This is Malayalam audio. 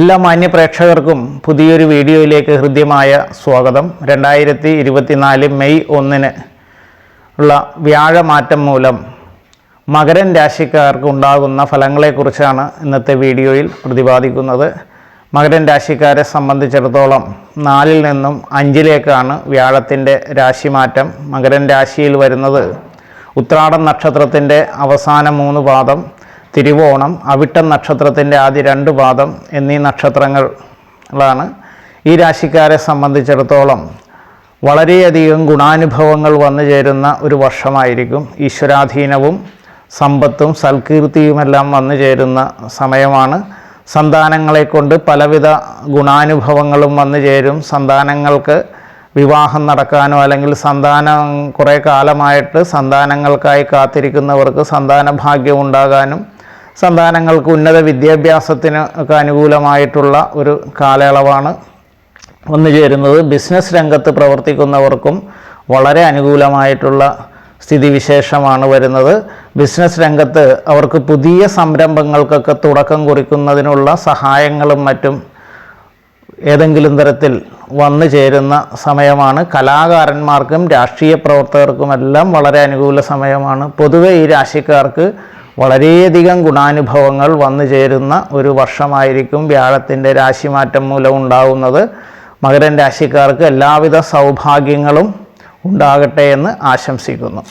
എല്ലാ മാന്യ പ്രേക്ഷകർക്കും പുതിയൊരു വീഡിയോയിലേക്ക് ഹൃദ്യമായ സ്വാഗതം. രണ്ടായിരത്തി ഇരുപത്തിനാല് മെയ് ഒന്നിന് ഉള്ള വ്യാഴമാറ്റം മൂലം മകരൻ രാശിക്കാർക്ക് ഉണ്ടാകുന്ന ഫലങ്ങളെക്കുറിച്ചാണ് ഇന്നത്തെ വീഡിയോയിൽ പ്രതിപാദിക്കുന്നത്. മകരൻ രാശിക്കാരെ സംബന്ധിച്ചിടത്തോളം നാലിൽ നിന്നും അഞ്ചിലേക്കാണ് വ്യാഴത്തിന്റെ രാശിമാറ്റം. മകരൻ രാശിയിൽ വരുന്നത് ഉത്രാടം നക്ഷത്രത്തിന്റെ അവസാന മൂന്ന് പാദം തിരുവോണം അവിട്ടം നക്ഷത്രത്തിന്റെ ആദ്യ രണ്ട് പാദം എന്നീ നക്ഷത്രങ്ങളാണ് ഈ രാശിക്കാരെ സംബന്ധിച്ചിടത്തോളം വളരെയധികം ഗുണാനുഭവങ്ങൾ വന്നു ചേരുന്ന ഒരു വർഷമായിരിക്കും. ഈശ്വരാധീനവും സമ്പത്തും സൽകീർത്തിയുമെല്ലാം വന്നു ചേരുന്ന സമയമാണ്. സന്താനങ്ങളെ കൊണ്ട് പലവിധ ഗുണാനുഭവങ്ങളും വന്നു ചേരും. സന്താനങ്ങൾക്ക് വിവാഹം നടക്കാനോ അല്ലെങ്കിൽ സന്താനം കുറേ കാലമായിട്ട് സന്താനങ്ങൾക്കായി കാത്തിരിക്കുന്നവർക്ക് സന്താന ഭാഗ്യം ഉണ്ടാകാനും സന്താനങ്ങൾക്ക് ഉന്നത വിദ്യാഭ്യാസത്തിന് ഒക്കെ അനുകൂലമായിട്ടുള്ള ഒരു കാലയളവാണ് വന്നു ചേരുന്നത്. ബിസിനസ് രംഗത്ത് പ്രവർത്തിക്കുന്നവർക്കും വളരെ അനുകൂലമായിട്ടുള്ള സ്ഥിതിവിശേഷമാണ് വരുന്നത്. ബിസിനസ് രംഗത്ത് അവർക്ക് പുതിയ സംരംഭങ്ങൾക്കൊക്കെ തുടക്കം കുറിക്കുന്നതിനുള്ള സഹായങ്ങളും മറ്റും ഏതെങ്കിലും തരത്തിൽ വന്നു ചേരുന്ന സമയമാണ്. കലാകാരന്മാർക്കും രാഷ്ട്രീയ പ്രവർത്തകർക്കുമെല്ലാം വളരെ അനുകൂല സമയമാണ്. പൊതുവെ ഈ രാശിക്കാർക്ക് വളരെയധികം ഗുണാനുഭവങ്ങൾ വന്നു ചേരുന്ന ഒരു വർഷമായിരിക്കും വ്യാഴത്തിന്റെ രാശിമാറ്റം മൂലം ഉണ്ടാകുന്നത് മകരൻ രാശിക്കാർക്ക് എല്ലാവിധ സൗഭാഗ്യങ്ങളും ഉണ്ടാകട്ടെ എന്ന് ആശംസിക്കുന്നു.